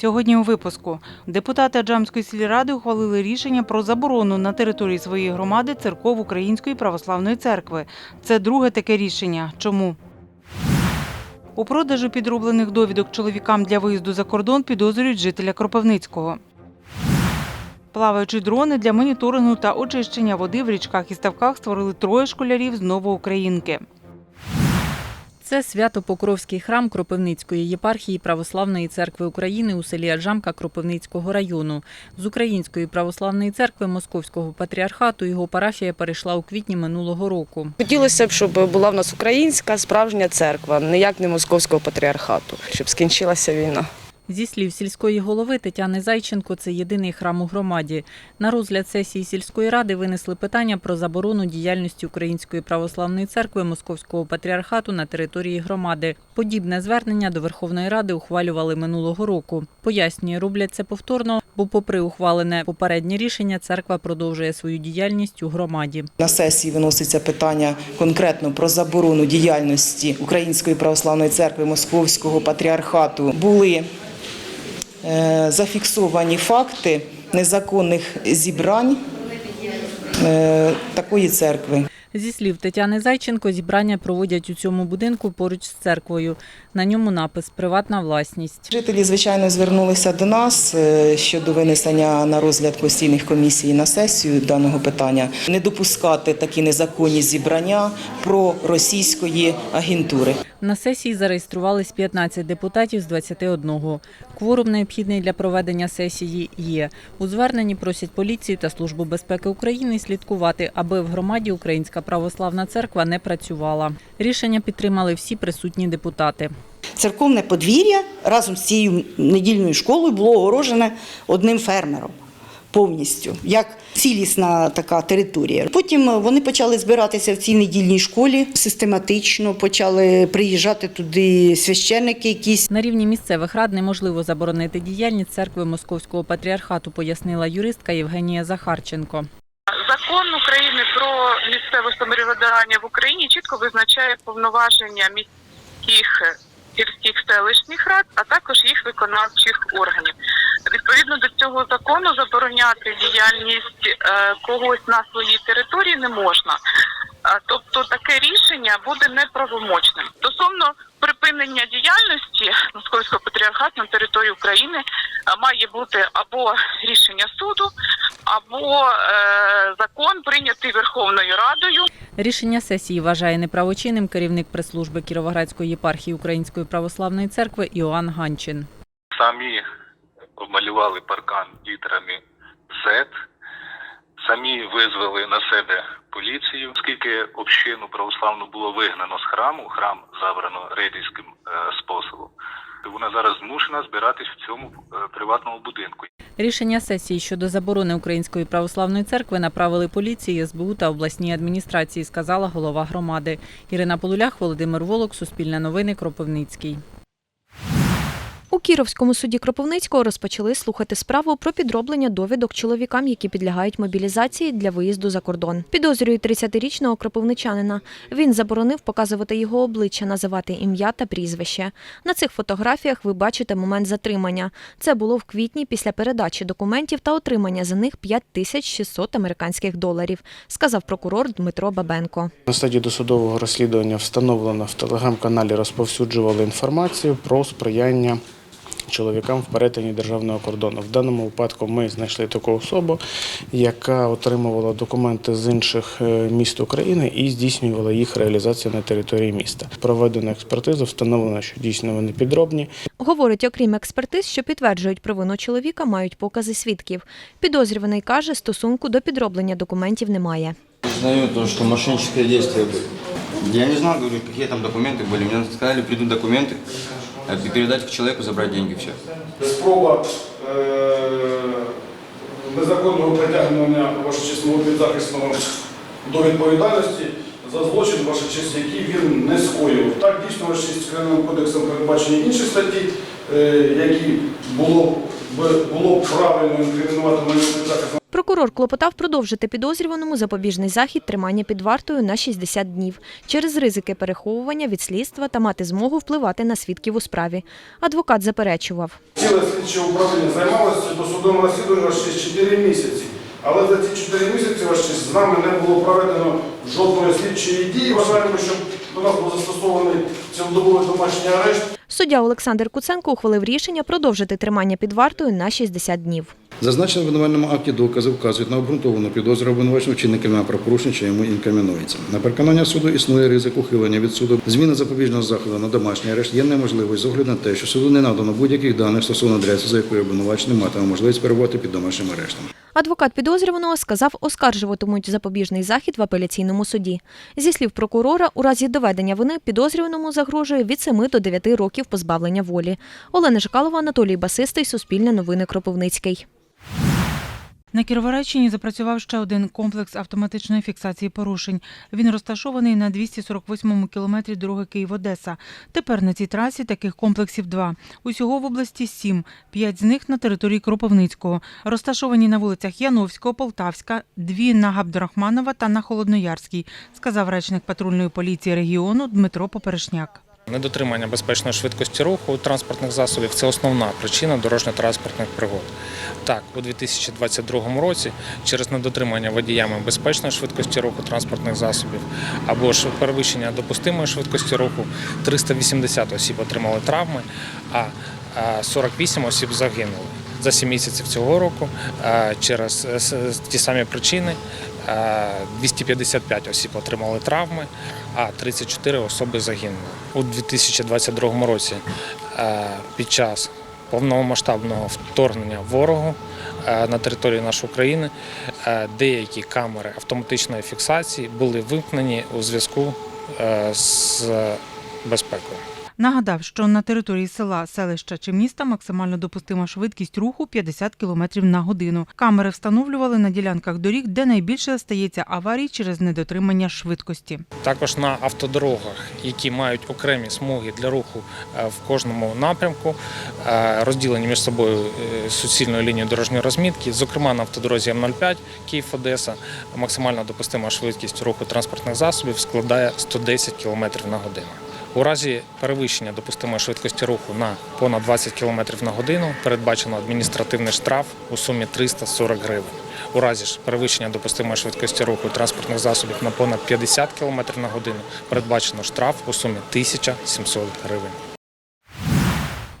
Сьогодні у випуску депутати Аджамської сільради ухвалили рішення про заборону на території своєї громади церков Української православної церкви. Це друге таке рішення. Чому? У продажу підроблених довідок чоловікам для виїзду за кордон підозрюють жителя Кропивницького. Плаваючі дрони для моніторингу та очищення води в річках і ставках створили троє школярів з Новоукраїнки. Це Свято-Покровський храм Кропивницької єпархії Православної церкви України у селі Аджамка Кропивницького району. З Української православної церкви Московського патріархату його парафія перейшла у квітні минулого року. Хотілося б, щоб була в нас українська справжня церква, ніяк не московського патріархату, щоб скінчилася війна. Зі слів сільської голови Тетяни Зайченко, це єдиний храм у громаді. На розгляд сесії сільської ради винесли питання про заборону діяльності Української православної церкви Московського патріархату на території громади. Подібне звернення до Верховної Ради ухвалювали минулого року. Пояснює, роблять це повторно, бо, попри ухвалене попереднє рішення, церква продовжує свою діяльність у громаді. На сесії виноситься питання конкретно про заборону діяльності Української православної церкви Московського патріархату. Були зафіксовані факти незаконних зібрань е, такої церкви. Зі слів Тетяни Зайченко, зібрання проводять у цьому будинку поруч з церквою. На ньому напис Приватна власність. Жителі, звичайно, звернулися до нас е, щодо винесення на розгляд постійних комісій на сесію даного питання, не допускати такі незаконні зібрання про російської агентури. На сесії зареєструвались 15 депутатів з 21. Кворум необхідний для проведення сесії є. У зверненні просять поліцію та Службу безпеки України слідкувати, аби в громаді Українська православна церква не працювала. Рішення підтримали всі присутні депутати. церковне подвір'я разом з цією недільною школою було огорожене одним фермером повністю, як цілісна така територія. Потім вони почали збиратися в цій недільній школі систематично, почали приїжджати туди священники якісь. На рівні місцевих рад неможливо заборонити діяльність церкви Московського патріархату, пояснила юристка Євгенія Захарченко. Закон України про місцеве самоврядування в Україні чітко визначає повноваження міських сільських селищних рад, а також їх виконавчих органів. Відповідно до цього закону забороняти діяльність е, когось на своїй території не можна. Тобто таке рішення буде неправомочним. Стосовно припинення діяльності Московського патріархату на території України має бути або рішення суду, або е, закон прийнятий Верховною Радою. Рішення сесії вважає неправочинним керівник прес-служби Кіровоградської єпархії Української православної церкви Іоанн Ганчин. самі обмалювали паркан літерами Z, самі визвали на себе поліцію, оскільки общину православну було вигнано з храму, храм забрано рейдерським е, способом. то Вона зараз змушена збиратись в цьому е, приватному будинку. Рішення сесії щодо заборони Української православної церкви направили поліції, СБУ та обласній адміністрації, сказала голова громади. Ірина Полулях, Володимир Волок, Суспільне новини, Кропивницький. У Кіровському суді Кропивницького розпочали слухати справу про підроблення довідок чоловікам, які підлягають мобілізації для виїзду за кордон. Підозрюють 30-річного кропивничанина. Він заборонив показувати його обличчя, називати ім'я та прізвище. На цих фотографіях ви бачите момент затримання. Це було в квітні після передачі документів та отримання за них 5600 американських доларів, сказав прокурор Дмитро Бабенко. На стадії досудового розслідування встановлено в телеграм-каналі розповсюджували інформацію про сприяння чоловікам в перетині державного кордону. В даному випадку ми знайшли таку особу, яка отримувала документи з інших е, міст України і здійснювала їх реалізацію на території міста. Проведена експертиза, встановлено, що дійсно вони підробні. Говорить, окрім експертиз, що підтверджують провину чоловіка, мають покази свідків. Підозрюваний каже, стосунку до підроблення документів немає. Признаю то, что мошенническое действие было. Я не знал, говорю, какие там документы были. Мне сказали, придут документы, э, передать к человеку, забрать деньги, все. спроба е, незаконного притягнення честь мого підзахисного до відповідальності за злочин, ваша честь, який він не скоїв. Так дійсно ваша честь Кримінальним кодексом передбачені інші статті, е, які було б було б правильно інкримінувати мене підзахисного. Прокурор клопотав продовжити підозрюваному запобіжний захід тримання під вартою на 60 днів через ризики переховування від слідства та мати змогу впливати на свідків у справі. Адвокат заперечував. Ціле слідче управління займалося досудовим розслідуванням ще 4 місяці. Але за ці 4 місяці ваш з нами не було проведено жодної слідчої дії. Вважаємо, що до нас був застосований цілодобовий домашній арешт. Суддя Олександр Куценко ухвалив рішення продовжити тримання під вартою на 60 днів. Зазначені в обвинувальному акті докази вказують на обґрунтовану підозру обвинуваченого вчинення кримінального правопорушення, що йому інкримінується. На переконання суду існує ризик ухилення від суду. Зміна запобіжного заходу на домашній арешт є неможливою з огляду на те, що суду не надано будь-яких даних стосовно адреси, за якою обвинувачений матиме можливість перебувати під домашнім арештом. Адвокат підозрюваного сказав, оскаржуватимуть запобіжний захід в апеляційному суді. Зі слів прокурора, у разі доведення вини підозрюваному загрожує від 7 до 9 років позбавлення волі. Олена Жикалова, Анатолій Басистий, Суспільне новини Кропивницький. На Кіровоградщині запрацював ще один комплекс автоматичної фіксації порушень. Він розташований на 248-му кілометрі дороги Київ-Одеса. Тепер на цій трасі таких комплексів два. Усього в області сім. П'ять з них на території Кропивницького. Розташовані на вулицях Яновського, Полтавська, дві на Габдурахманова та на Холодноярській, сказав речник патрульної поліції регіону Дмитро Поперешняк. Недотримання безпечної швидкості руху транспортних засобів це основна причина дорожньо-транспортних пригод. Так, у 2022 році через недотримання водіями безпечної швидкості руху транспортних засобів або ж перевищення допустимої швидкості руху 380 осіб отримали травми, а а 48 осіб загинули. За 7 місяців цього року через е, ті самі причини 255 осіб отримали травми, а 34 особи загинули. У 2022 році під час повномасштабного вторгнення ворогу на територію нашої країни деякі камери автоматичної фіксації були вимкнені у зв'язку е, з безпекою. Нагадав, що на території села, селища чи міста максимально допустима швидкість руху 50 км на годину. Камери встановлювали на ділянках доріг, де найбільше стається аварій через недотримання швидкості. Також на автодорогах, які мають окремі смуги для руху е, в кожному напрямку, е, розділені між собою е, суцільною лінією дорожньої розмітки. Зокрема, на автодорозі М05 Київ-Одеса максимальна допустима швидкість руху транспортних засобів складає 110 км на годину. У разі перевищення допустимої швидкості руху на понад 20 км на годину передбачено адміністративний штраф у сумі 340 гривень. У разі ж перевищення допустимої швидкості руху транспортних засобів на понад 50 км на годину передбачено штраф у сумі 1700 гривень.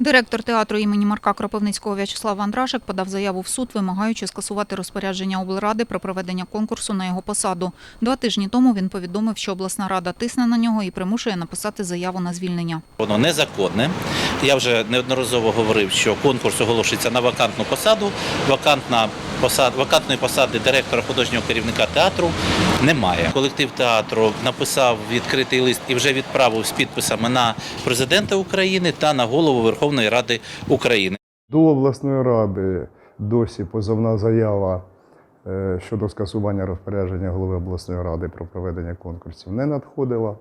Директор театру імені Марка Кропивницького В'ячеслав Андрашик подав заяву в суд, вимагаючи скасувати розпорядження облради про проведення конкурсу на його посаду. Два тижні тому він повідомив, що обласна рада тисне на нього і примушує написати заяву на звільнення. Воно незаконне. Я вже неодноразово говорив, що конкурс оголошується на вакантну посаду. Вакантна посад, вакантної посади директора художнього керівника театру немає. Колектив театру написав відкритий лист і вже відправив з підписами на президента України та на голову Верховної Ради України. До обласної ради досі позовна заява е, щодо скасування розпорядження голови обласної ради про проведення конкурсів не надходила.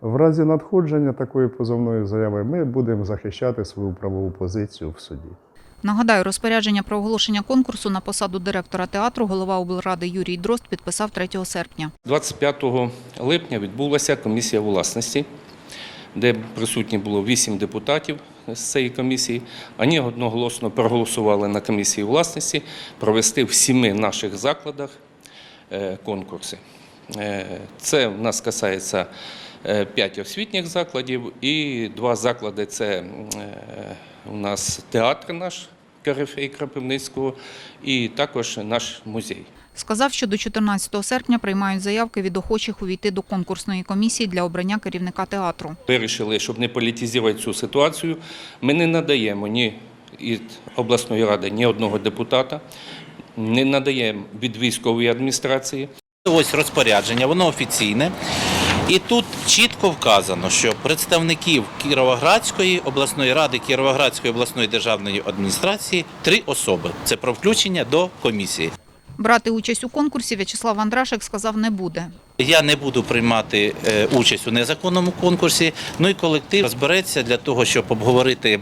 В разі надходження такої позовної заяви ми будемо захищати свою правову позицію в суді. Нагадаю, розпорядження про оголошення конкурсу на посаду директора театру голова облради Юрій Дрозд підписав 3 серпня. 25 липня відбулася комісія власності, де присутні було 8 депутатів з цієї комісії. Вони одноголосно проголосували на комісії власності провести в сіми наших закладах е, конкурси. Е, Це в нас касається 5 освітніх закладів і два заклади це е, у нас театр наш Корифей Кропивницького і також наш музей. Сказав, що до 14 серпня приймають заявки від охочих увійти до конкурсної комісії для обрання керівника театру. Вирішили, щоб не політизувати цю ситуацію, ми не надаємо ні від обласної ради ні одного депутата, не надаємо від військової адміністрації. Ось розпорядження, воно офіційне. І тут чітко вказано, що представників Кіровоградської обласної ради, Кіровоградської обласної державної адміністрації три особи. Це про включення до комісії. Брати участь у конкурсі В'ячеслав Андрашик сказав не буде. Я не буду приймати е, участь у незаконному конкурсі. Ну і колектив розбереться для того, щоб обговорити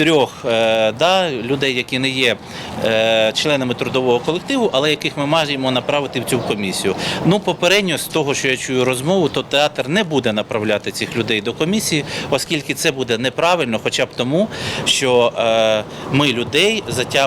трьох е, да, людей, які не є е, членами трудового колективу, але яких ми маємо направити в цю комісію. Ну, попередньо з того, що я чую розмову, то театр не буде направляти цих людей до комісії, оскільки це буде неправильно, хоча б тому, що е, ми людей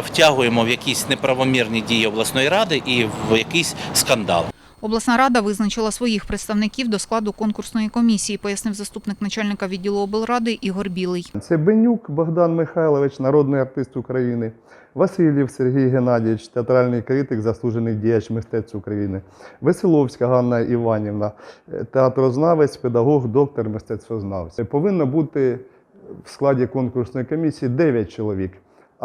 втягуємо в якісь неправомірні дії обласної ради і в якийсь скандал. Обласна рада визначила своїх представників до складу конкурсної комісії, пояснив заступник начальника відділу облради Ігор Білий. Це Бенюк Богдан Михайлович, народний артист України, Васильєв Сергій Геннадійович, театральний критик, заслужений діяч мистецтв України, Веселовська Ганна Іванівна, е, театрознавець, педагог, доктор мистецтвознавець. Повинно бути в складі конкурсної комісії 9 чоловік.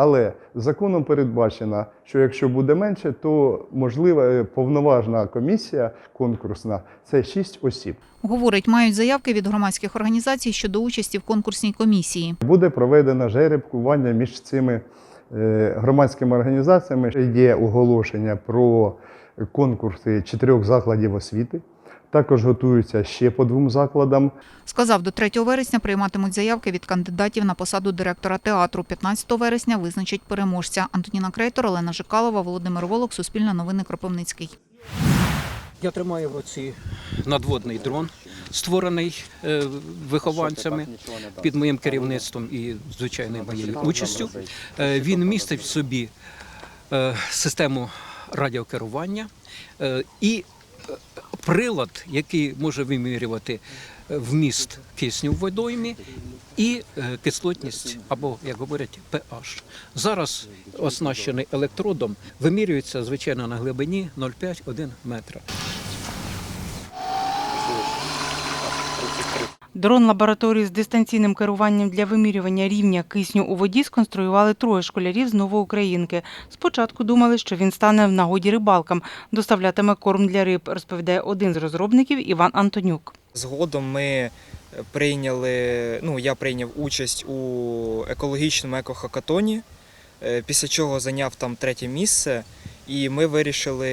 Але законом передбачено, що якщо буде менше, то можлива е, повноважна комісія конкурсна це 6 осіб. Говорить, мають заявки від громадських організацій щодо участі в конкурсній комісії. Буде проведено жеребкування між цими е, громадськими організаціями. Є оголошення про конкурси чотирьох закладів освіти. Також готуються ще по двом закладам. Сказав, до 3 вересня прийматимуть заявки від кандидатів на посаду директора театру. 15 вересня визначать переможця. Антоніна Крейтор, Олена Жикалова, Володимир Волок, Суспільне новини Кропивницький. Я тримаю в руці надводний дрон, створений е, вихованцями під моїм керівництвом і, звичайно, моєю участю. Е, Він містить в собі е, систему радіокерування і прилад, який може вимірювати е, вміст кисню в водоймі і е, кислотність або, як говорять, pH. Зараз оснащений електродом вимірюється, звичайно, на глибині 0,5-1 метра. Дрон лабораторії з дистанційним керуванням для вимірювання рівня кисню у воді сконструювали троє школярів з Новоукраїнки. Спочатку думали, що він стане в нагоді рибалкам, доставлятиме корм для риб, розповідає один з розробників Іван Антонюк. Згодом ми прийняли, ну я прийняв участь у екологічному екохакатоні, е, після чого зайняв там третє місце. І ми вирішили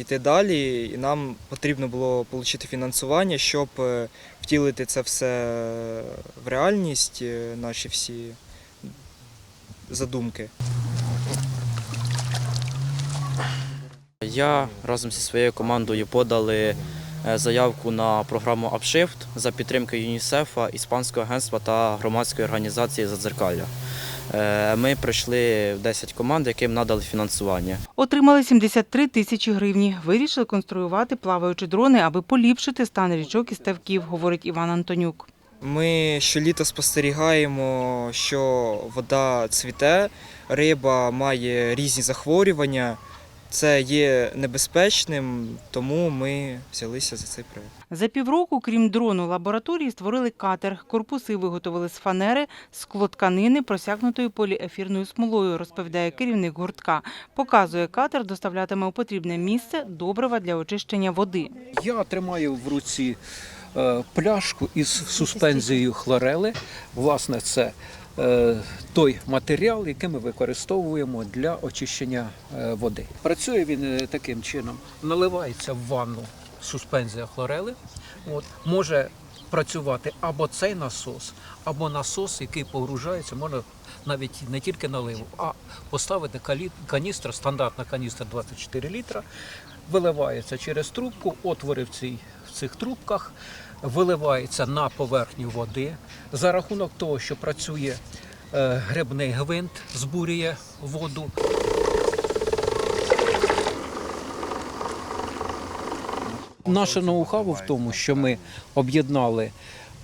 йти далі, і нам потрібно було отримати фінансування, щоб е, втілити це все в реальність, е, наші всі задумки. Я разом зі своєю командою подали е, заявку на програму Upshift за підтримки ЮНІСЕФа, Іспанського агентства та громадської організації Задзеркалля. Е, Ми пройшли 10 команд, яким надали фінансування. Отримали 73 тисячі гривні. Вирішили конструювати плаваючі дрони, аби поліпшити стан річок і ставків, говорить Іван Антонюк. Ми щоліта спостерігаємо, що вода цвіте, риба має різні захворювання. Це є небезпечним, тому ми взялися за цей проект. За півроку, крім дрону лабораторії, створили катер. Корпуси виготовили з фанери, склотканини, просякнутої поліефірною смолою, розповідає керівник гуртка. Показує катер, доставлятиме у потрібне місце добрива для очищення води. Я тримаю в руці е, пляшку із суспензією хлорели. Власне, це той матеріал, який ми використовуємо для очищення е, води. Працює він е, таким чином: наливається в ванну суспензія хлорели. От, може працювати або цей насос, або насос, який погружається, можна навіть не тільки наливу, а поставити каністру, стандартна каністра 24 літра, виливається через трубку, отвори в, цій, в цих трубках, виливається на поверхню води. За рахунок того, що працює е, грибний гвинт, збурює воду. Наше ноу-хау в тому, що ми об'єднали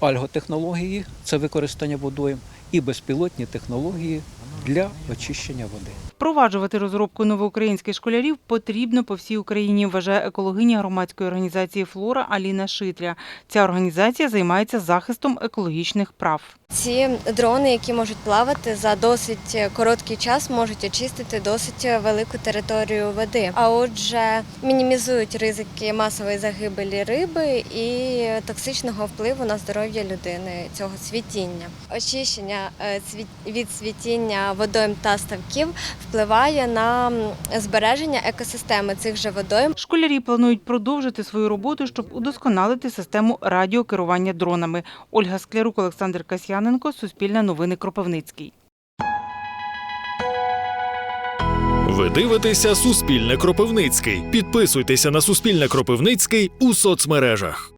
альготехнології, це використання водою, і безпілотні технології для очищення води. Впроваджувати розробку новоукраїнських школярів потрібно по всій Україні, вважає екологиня громадської організації Флора Аліна Шитря. Ця організація займається захистом екологічних прав. Ці дрони, які можуть плавати за досить короткий час, можуть очистити досить велику територію води. А отже, мінімізують ризики масової загибелі риби і токсичного впливу на здоров'я людини цього цвітіння. Очищення е, від цвітіння водойм та ставків впливає на збереження екосистеми цих же водойм. Школярі планують продовжити свою роботу, щоб удосконалити систему радіокерування дронами. Ольга Склярук, Олександр Касьяненко, Суспільне новини, Кропивницький. Ви дивитеся Суспільне Кропивницький. Підписуйтеся на Суспільне Кропивницький у соцмережах.